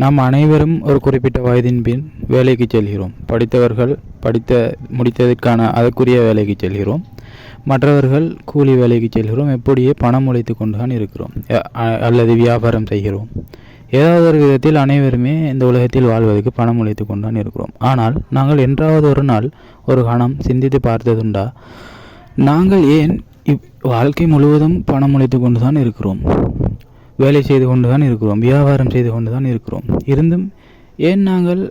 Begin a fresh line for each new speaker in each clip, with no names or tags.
நாம் அனைவரும் ஒரு குறிப்பிட்ட வயதின் பின் வேலைக்கு செல்கிறோம். படித்தவர்கள் படித்த முடித்ததற்கான அதற்குரிய வேலைக்கு செல்கிறோம். மற்றவர்கள் கூலி வேலைக்கு செல்கிறோம். எப்படியே பணம் உழைத்து கொண்டுதான் இருக்கிறோம். அல்லது வியாபாரம் செய்கிறோம். ஏதாவது ஒரு விதத்தில் அனைவருமே இந்த உலகத்தில் வாழ்வதற்கு பணம் உழைத்து கொண்டுதான் இருக்கிறோம். ஆனால் நாங்கள் என்றாவது ஒரு நாள் ஒரு கணம் சிந்தித்து பார்த்ததுண்டா நாங்கள் ஏன் இப் வாழ்க்கை முழுவதும் பணம் உழைத்து கொண்டு தான் இருக்கிறோம்? வேலை செய்து கொண்டு தான் இருக்கிறோம் வியாபாரம் செய்து கொண்டு தான் இருக்கிறோம். இருந்தும் ஏன் நாங்கள்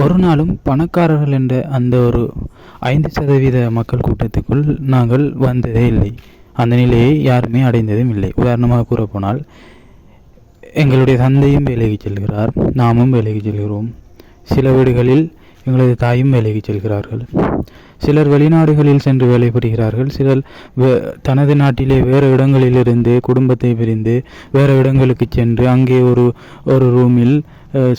ஒரு நாளும் பணக்காரர்கள் என்ற அந்த ஒரு ஐந்து சதவீத மக்கள் கூட்டத்துக்குள் நாங்கள் வந்ததே இல்லை. அந்த நிலையை யாருமே அடைந்ததும் இல்லை. உதாரணமாக கூறப்போனால் எங்களுடைய தந்தையும் வேலைக்கு செல்கிறார் நாமும் வேலைக்கு செல்கிறோம். சில வீடுகளில் எங்களது தாயும் வேலைக்கு செல்கிறார்கள். சிலர் வெளிநாடுகளில் சென்று வேலை புரிகிறார்கள். சிலர் வே- தனது நாட்டிலே வேறு இடங்களிலிருந்து குடும்பத்தை பிரிந்து வேறு இடங்களுக்கு சென்று அங்கே ஒரு ஒரு ரூமில்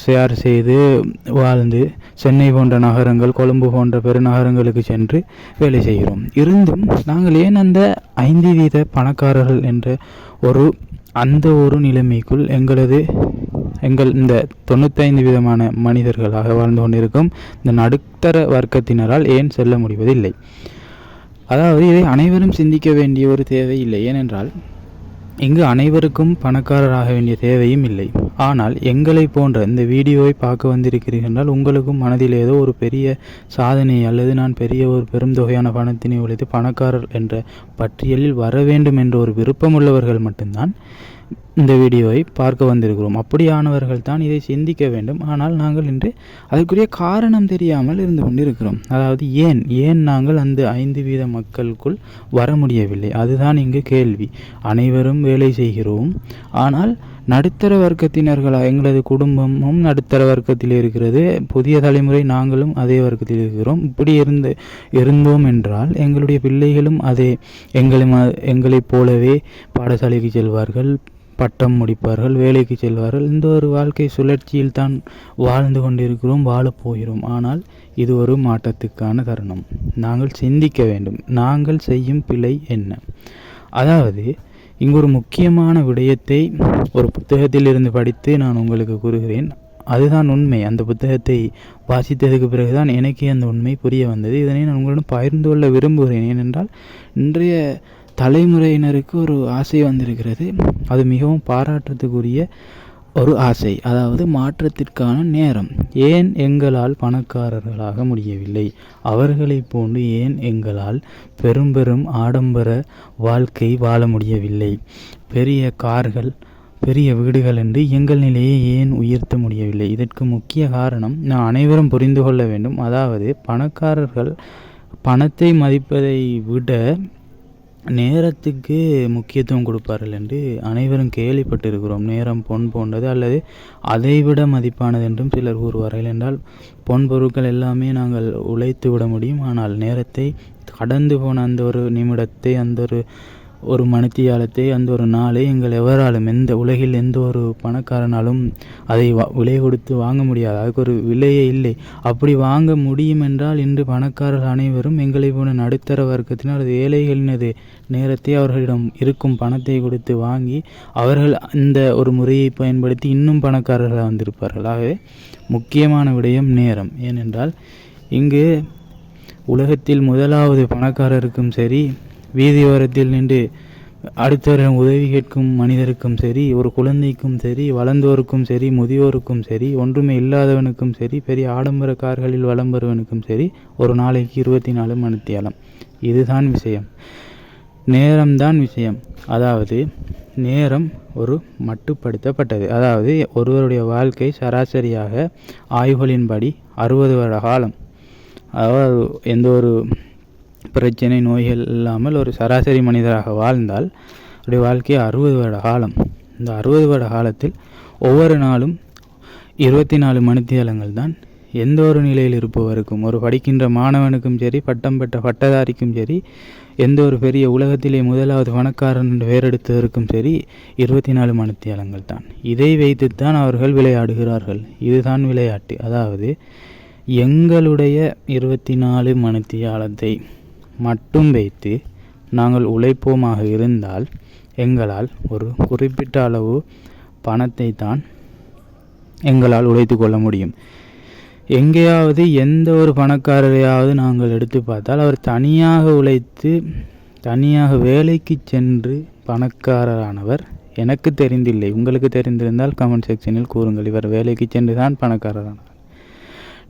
ஷேர் செய்து வாழ்ந்து சென்னை போன்ற நகரங்கள் கொழும்பு போன்ற பெருநகரங்களுக்கு சென்று வேலை செய்கிறோம். இருந்தும் நாங்கள் ஏன் அந்த ஐந்து வீத பணக்காரர்கள் என்ற ஒரு அந்த ஒரு நிலைமைக்குள் எங்களது எங்கள் இந்த தொண்ணூத்தைந்து விதமான மனிதர்களாக வாழ்ந்து கொண்டிருக்கும் இந்த நடுத்தர வர்க்கத்தினரால் ஏன் செல்ல முடிவதில்லை? அதாவது இதை அனைவரும் சிந்திக்க வேண்டிய ஒரு தேவை இல்லை. ஏனென்றால் இங்கு அனைவருக்கும் பணக்காரராக வேண்டிய தேவையும் இல்லை. ஆனால் எங்களை போன்ற இந்த வீடியோவை பார்க்க வந்திருக்கிறீர்கள் என்றால் உங்களுக்கும் மனதில் ஏதோ ஒரு பெரிய சாதனை அல்லது நான் பெரிய ஒரு பெரும் தொகையான பணத்தினை உழைத்து பணக்காரர் என்ற பட்டியலில் வர வேண்டும் என்ற ஒரு விருப்பமுள்ளவர்கள் மட்டும்தான் இந்த வீடியோவை பார்க்க வந்திருக்கிறோம். அப்படியானவர்கள் தான் இதை சிந்திக்க வேண்டும். ஆனால் நாங்கள் இன்று அதற்குரிய காரணம் தெரியாமல் இருந்து கொண்டிருக்கிறோம். அதாவது ஏன்? ஏன் நாங்கள் அந்த ஐந்து வீத மக்களுக்குள் வர முடியவில்லை? அதுதான் இங்கு கேள்வி. அனைவரும் வேலை செய்கிறோம். ஆனால் நடுத்தர வர்க்கத்தினர்களா? எங்களது குடும்பமும் நடுத்தர வர்க்கத்தில் இருக்கிறது. புதிய தலைமுறை நாங்களும் அதே வர்க்கத்தில் இருக்கிறோம். இப்படி இருந்து இருந்தோம் என்றால் எங்களுடைய பிள்ளைகளும் அதே எங்களை எங்களைப் போலவே பாடசாலைக்கு செல்வார்கள். பட்டம் முடிப்பார்கள் வேலைக்கு செல்வார்கள். இந்த ஒரு வாழ்க்கை சுழற்சியில் தான் வாழ்ந்து கொண்டிருக்கிறோம் வாழப்போகிறோம் ஆனால் இது ஒரு மாற்றத்துக்கான தருணம். நாங்கள் சிந்திக்க வேண்டும். நாங்கள் செய்யும் பிழை என்ன? அதாவது இங்கு ஒரு முக்கியமான விடயத்தை ஒரு புத்தகத்தில் இருந்து படித்து நான் உங்களுக்கு கூறுகிறேன். அதுதான் உண்மை. அந்த புத்தகத்தை வாசித்ததுக்கு பிறகுதான் எனக்கே அந்த உண்மை புரிய வந்தது. இதனை நான் உங்களிடம் பகிர்ந்து கொள்ள விரும்புகிறேன். ஏனென்றால் இன்றைய தலைமுறையினருக்கு ஒரு ஆசை வந்திருக்கிறது. அது மிகவும் பாராட்டுறதுக்குரிய ஒரு ஆசை அதாவது மாற்றத்திற்கான நேரம். ஏன் எங்களால் பணக்காரர்களாக முடியவில்லை? அவர்களைப் போன்று ஏன் எங்களால் பெரும் பெரும் ஆடம்பர வாழ்க்கை வாழ முடியவில்லை? பெரிய கார்கள் பெரிய வீடுகள் என்று எங்கள் நிலையை ஏன் உயர்த்த முடியவில்லை? இதற்கு முக்கிய காரணம் நான் அனைவரும் புரிந்து கொள்ள வேண்டும். அதாவது பணக்காரர்கள் பணத்தை மதிப்பதை விட நேரத்துக்கு முக்கியத்துவம் கொடுப்பார்கள் என்று அனைவரும் கேள்விப்பட்டிருக்கிறோம். நேரம் பொன் போன்றது அல்லது அதைவிட மதிப்பானது என்றும் சிலர் கூறுவார்கள். என்றால் பொன் பொருட்கள் எல்லாமே நாங்கள் உழைத்து விட முடியும். ஆனால் நேரத்தை கடந்து போன அந்த ஒரு நிமிடத்தை அந்த ஒரு ஒரு மணித்தியாலத்தை அந்த ஒரு நாளை எங்கள் எவராலும் எந்த உலகில் எந்த ஒரு பணக்காரனாலும் அதை வா- விலை கொடுத்து வாங்க முடியாது. அதுக்கு ஒரு விலையே இல்லை. அப்படி வாங்க முடியும் என்றால் இன்று பணக்காரர்கள் அனைவரும் எங்களை போன நடுத்தர வர்க்கத்தினர் அது ஏழைகளினது நேரத்தை அவர்களிடம் இருக்கும் பணத்தை கொடுத்து வாங்கி அவர்கள் அந்த ஒரு முறையை பயன்படுத்தி இன்னும் பணக்காரர்களாக வந்திருப்பார்கள். ஆகவே முக்கியமான விடயம் நேரம். ஏனென்றால் இங்கு உலகத்தில் முதலாவது பணக்காரருக்கும் சரி வீதியோரத்தில் நின்று அடுத்தவரிடம் உதவி கேட்கும் மனிதருக்கும் சரி ஒரு குழந்தைக்கும் சரி வளர்ந்தோருக்கும் சரி முதியோருக்கும் சரி ஒன்றுமே இல்லாதவனுக்கும் சரி பெரிய ஆடம்பர கார்களில் வலம் வருவனுக்கும் சரி ஒரு நாளைக்கு இருபத்தி நாலு மணித்தியாலம் இதுதான் விஷயம். நேரம்தான் விஷயம். அதாவது நேரம் ஒரு மட்டுப்படுத்தப்பட்டது. அதாவது ஒருவருடைய வாழ்க்கை சராசரியாக ஆய்வுகளின்படி அறுபது வருட காலம். அதாவது எந்த ஒரு பிரச்சனை நோய்கள் இல்லாமல் ஒரு சராசரி மனிதராக வாழ்ந்தால் அவருடைய வாழ்க்கை அறுபது வருட காலம். இந்த அறுபது வருட காலத்தில் ஒவ்வொரு நாளும் இருபத்தி நாலு மணித்தியாலங்கள் தான். எந்த ஒரு நிலையில் இருப்பவருக்கும் ஒரு படிக்கின்ற மாணவனுக்கும் சரி பட்டம் பெற்ற பட்டதாரிக்கும் சரி எந்த ஒரு பெரிய உலகத்திலே முதலாவது பணக்காரன் என்று வேறெடுத்ததற்கும் சரி இருபத்தி நாலு மணித்தியாலங்கள் தான். இதை வைத்துத்தான் அவர்கள் விளையாடுகிறார்கள். இதுதான் விளையாட்டு. அதாவது எங்களுடைய இருபத்தி நாலு மணித்தியாலத்தை மட்டும் வைத்து நாங்கள் உழைப்போமாக இருந்தால் எங்களால் ஒரு குறிப்பிட்ட அளவு பணத்தை தான் எங்களால் உழைத்து கொள்ள முடியும். எங்கேயாவது எந்த ஒரு பணக்காரரையாவது நாங்கள் எடுத்து பார்த்தால் அவர் தனியாக உழைத்து தனியாக வேலைக்கு சென்று பணக்காரரானவர் எனக்கு தெரிந்தில்லை. உங்களுக்கு தெரிந்திருந்தால் கமெண்ட் செக்ஷனில் கூறுங்கள். இவர் வேலைக்கு சென்று தான் பணக்காரரானவர்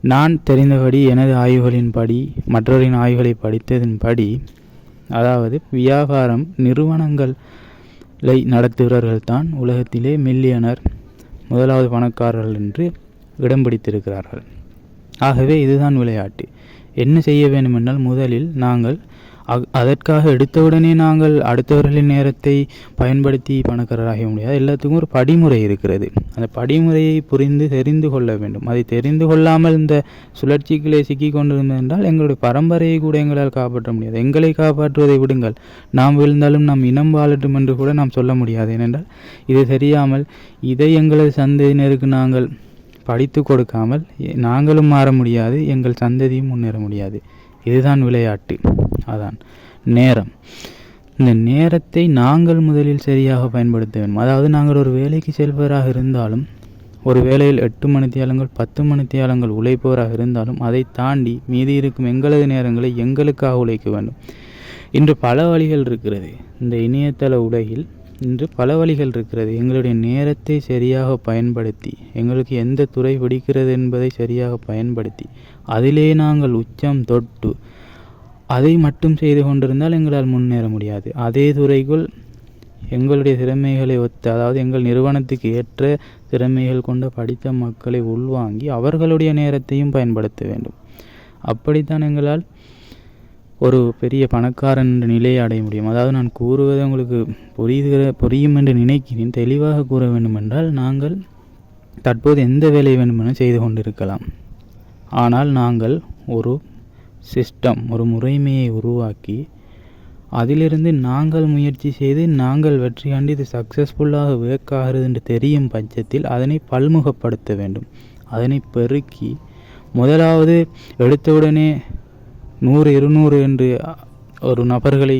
நான் தெரிந்தபடி எனது ஆய்வுகளின்படி மற்றவரின் ஆய்வுகளை படித்ததின்படி அதாவது வியாபாரம் நிறுவனங்களை நடத்துகிறவர்கள் தான் உலகத்திலே மில்லியனர் முதலாவது பணக்காரர்கள் என்று இடம் பிடித்திருக்கிறார்கள். ஆகவே இதுதான் விளையாட்டு. என்ன செய்ய வேண்டுமென்றால் முதலில் நாங்கள் அதற்காக எடுத்தவுடனே நாங்கள் அடுத்தவர்களின் நேரத்தை பயன்படுத்தி பணக்காரராக முடியாது எல்லாத்துக்கும் ஒரு படிமுறை இருக்கிறது. அந்த படிமுறையை புரிந்து தெரிந்து கொள்ள வேண்டும். அதை தெரிந்து கொள்ளாமல் இந்த சுழற்சிகளை சிக்கி கொண்டிருந்தது என்றால் எங்களுடைய பரம்பரையை கூட எங்களால் காப்பாற்ற முடியாது. எங்களை காப்பாற்றுவதை விடுங்கள். நாம் விழுந்தாலும் நாம் இனம் வாழட்டும் என்று கூட நாம் சொல்ல முடியாது. ஏனென்றால் இது தெரியாமல் இதை எங்களது சந்ததியினருக்கு நாங்கள் படித்து கொடுக்காமல் நாங்களும் மாற முடியாது. எங்கள் சந்ததியும் முன்னேற முடியாது. இதுதான் விளையாட்டு. அதான். நேரம். இந்த நேரத்தை நாங்கள் முதலில் சரியாக பயன்படுத்த வேண்டும். அதாவது நாங்கள் ஒரு வேலைக்கு செல்பவராக இருந்தாலும் ஒரு வேலையில் எட்டு மணித்தியாலங்கள் பத்து மணித்தியாலங்கள் உழைப்பவராக இருந்தாலும் அதை தாண்டி மீதி இருக்கும் எங்களது நேரங்களை எங்களுக்காக உழைக்க வேண்டும். இன்று பல வழிகள் இருக்கிறது. இந்த இணையதள உலகில் இன்று பல வழிகள் இருக்கிறது. எங்களுடைய நேரத்தை சரியாக பயன்படுத்தி எங்களுக்கு எந்த துறை பிடிக்கிறது என்பதை சரியாக பயன்படுத்தி அதிலே நாங்கள் உச்சம் தொட்டு அதை மட்டும் செய்து கொண்டிருந்தால் எங்களால் முன்னேற முடியாது. அதே துறைக்குள் எங்களுடைய திறமைகளை ஒத்து அதாவது எங்கள் நிறுவனத்துக்கு ஏற்ற திறமைகள் கொண்ட படித்த மக்களை உள்வாங்கி அவர்களுடைய நேரத்தையும் பயன்படுத்த வேண்டும். அப்படித்தான் எங்களால் ஒரு பெரிய பணக்காரன் என்ற நிலையை அடைய முடியும். அதாவது நான் கூறுவதை உங்களுக்கு புரிகிற புரியும் என்று நினைக்கிறேன். தெளிவாக கூற வேண்டுமென்றால் நாங்கள் தற்போது எந்த வேலை வேண்டுமென செய்து கொண்டிருக்கலாம். ஆனால் நாங்கள் ஒரு சிஸ்டம் ஒரு முறைமையை உருவாக்கி அதிலிருந்து நாங்கள் முயற்சி செய்து நாங்கள் வெற்றி கண்டு இது சக்ஸஸ்ஃபுல்லாக ஒர்க் ஆகிறது என்று தெரியும் பட்சத்தில் அதனை பல்முகப்படுத்த வேண்டும். அதனை பெருக்கி முதலாவது எடுத்தவுடனே நூறு இருநூறு என்று ஒரு நபர்களை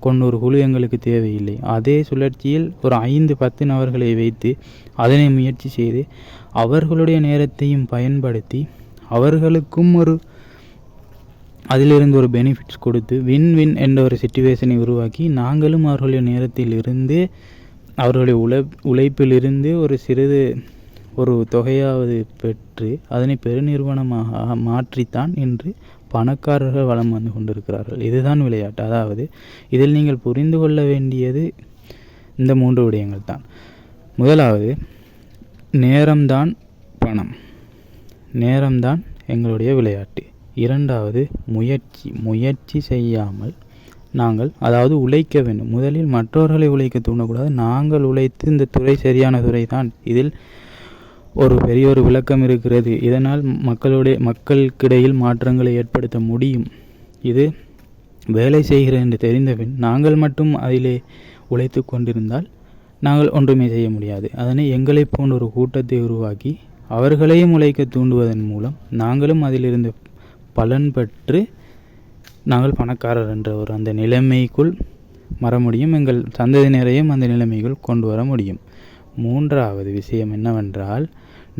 கொண்ட ஒரு குழு எங்களுக்கு தேவையில்லை. அதே சுழற்சியில் ஒரு ஐந்து பத்து நபர்களை வைத்து அதனை முயற்சி செய்து அவர்களுடைய நேரத்தையும் பயன்படுத்தி அவர்களுக்கும் ஒரு அதிலிருந்து ஒரு பெனிஃபிட்ஸ் கொடுத்து வின் வின் என்ற ஒரு சுச்சுவேஷனை உருவாக்கி நாங்களும் அவர்களுடைய நேரத்திலிருந்து அவர்களுடைய உழை உழைப்பிலிருந்து ஒரு சிறிது ஒரு தொகையாவது பெற்று அதனை பெருநிறுவனமாக மாற்றித்தான் இன்று பணக்காரர்கள் வளம் வந்து கொண்டிருக்கிறார்கள். இதுதான் விளையாட்டு. அதாவது இதில் நீங்கள் புரிந்து கொள்ள வேண்டியது இந்த மூன்று விடயங்கள் தான். முதலாவது நேரம்தான் பணம். நேரம்தான் எங்களுடைய விளையாட்டு. இரண்டாவது முயற்சி முயற்சி செய்யாமல் நாங்கள் அதாவது உழைக்க வேண்டும். முதலில் மற்றவர்களை உழைக்க தூண்டக்கூடாது. நாங்கள் உழைத்து இந்த துறை சரியான துறை தான். இதில் ஒரு பெரிய ஒரு விளக்கம் இருக்கிறது. இதனால் மக்களுடைய மக்களுக்கிடையில் மாற்றங்களை ஏற்படுத்த முடியும். இது வேலை செய்கிறது என்று தெரிந்தபின் நாங்கள் மட்டும் அதிலே உழைத்து கொண்டிருந்தால் நாங்கள் ஒன்றுமே செய்ய முடியாது. அதனை எங்களை போன்ற ஒரு கூட்டத்தை உருவாக்கி அவர்களையும் உழைக்க தூண்டுவதன் மூலம் நாங்களும் அதிலிருந்து பலன் பெற்று நாங்கள் பணக்காரர் என்ற ஒரு அந்த நிலைமைக்குள் வர முடியும். எங்கள் சந்ததியினரையும் அந்த நிலைமைக்குள் கொண்டு வர முடியும். மூன்றாவது விஷயம் என்னவென்றால்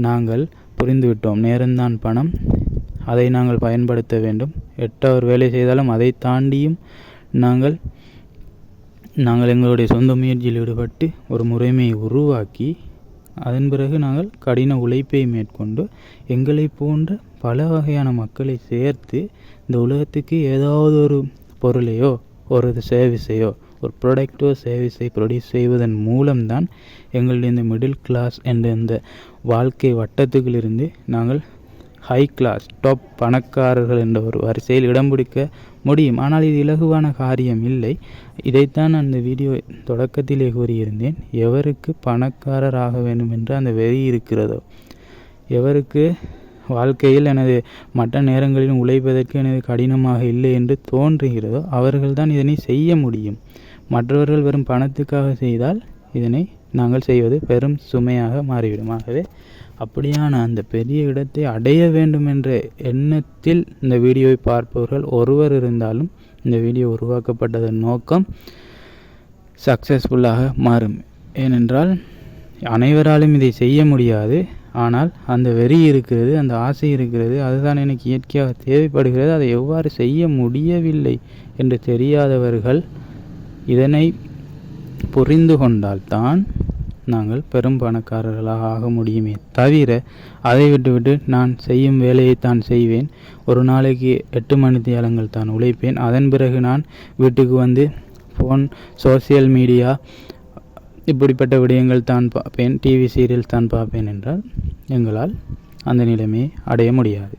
நாங்கள் புரிந்துவிட்டோம். நேரம்தான் பணம். அதை நாங்கள் பயன்படுத்த வேண்டும். எட்டவர் வேலை செய்தாலும் அதை தாண்டியும் நாங்கள் நாங்கள் எங்களுடைய சொந்த முயற்சியில் ஈடுபட்டு ஒரு முறைமையை உருவாக்கி அதன் பிறகு நாங்கள் கடின உழைப்பை மேற்கொண்டு எங்களை போன்ற பல வகையான மக்களை சேர்த்து இந்த உலகத்துக்கு ஏதாவது ஒரு பொருளையோ ஒரு சர்வீஸையோ ஒரு ப்ராடக்டோ சர்வீஸை ப்ரொடியூஸ் செய்வதன் மூலம்தான் எங்களுடைய இந்த மிடில் கிளாஸ் என்ற இந்த வாழ்க்கை வட்டத்துக்கிலிருந்து நாங்கள் ஹை கிளாஸ் டாப் பணக்காரர்கள் என்ற ஒரு வரிசையில் இடம் பிடிக்க முடியும். ஆனால் இது இலகுவான காரியம் இல்லை. இதைத்தான் அந்த வீடியோ தொடக்கத்திலே கூறியிருந்தேன். எவருக்கு பணக்காரர் ஆக வேண்டும் என்று அந்த வெறி இருக்கிறதோ எவருக்கு வாழ்க்கையில் எனது மற்ற நேரங்களில் உழைப்பதற்கு எனது கடினமாக இல்லை என்று தோன்றுகிறதோ அவர்கள்தான் இதனை செய்ய முடியும். மற்றவர்கள் வரும் பணத்துக்காக செய்தால் இதனை நாங்கள் செய்வது பெரும் சுமையாக மாறிவிடும். ஆகவே அப்படியான அந்த பெரிய இடத்தை அடைய வேண்டும் என்ற எண்ணத்தில் இந்த வீடியோவை பார்ப்பவர்கள் ஒருவர் இருந்தாலும் இந்த வீடியோ உருவாக்கப்பட்டதன் நோக்கம் சக்ஸஸ்ஃபுல்லாக மாறும். ஏனென்றால் அனைவராலும் இதை செய்ய முடியாது. ஆனால் அந்த வெறி இருக்கிறது அந்த ஆசை இருக்கிறது அதுதான் எனக்கு இயற்கையாக தேவைப்படுகிறது. அதை எவ்வாறு செய்ய முடியவில்லை என்று தெரியாதவர்கள் இதனை புரிந்து கொண்டால்தான் நாங்கள் பெரும் பணக்காரர்களாக ஆக முடியுமே தவிர அதை விட்டுவிட்டு நான் செய்யும் வேலையை தான் செய்வேன். ஒரு நாளைக்கு எட்டு மணி தியாலங்கள் தான் உழைப்பேன். அதன் பிறகு நான் வீட்டுக்கு வந்து ஃபோன் சோசியல் மீடியா இப்படிப்பட்ட விடயங்கள் தான் பார்ப்பேன். டிவி சீரியல்ஸ் தான் பார்ப்பேன் என்றால் எங்களால் அந்த நிலைமையை அடைய முடியாது.